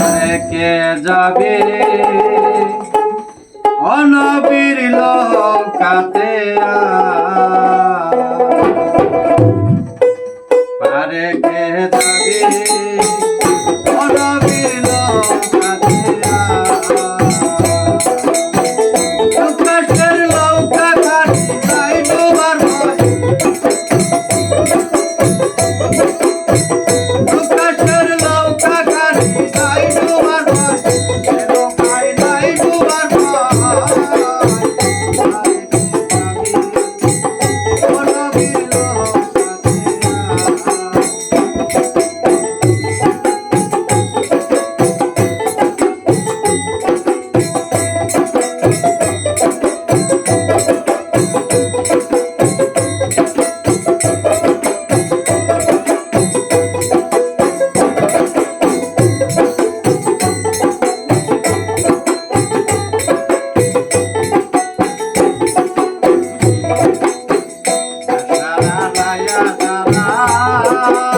আরে কে যাবে অনবির লোকাতে পারে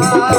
रा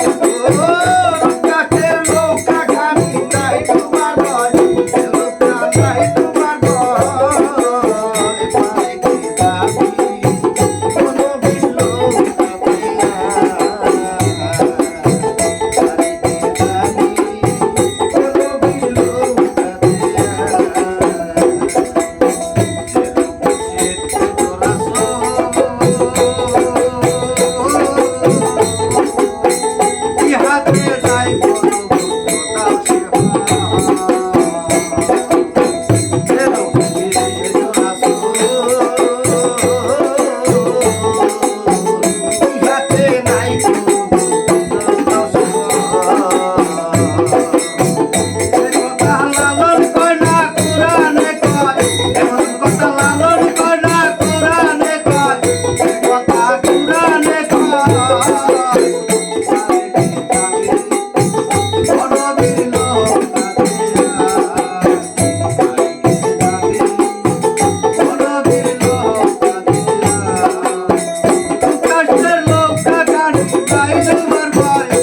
তোমার পায়ে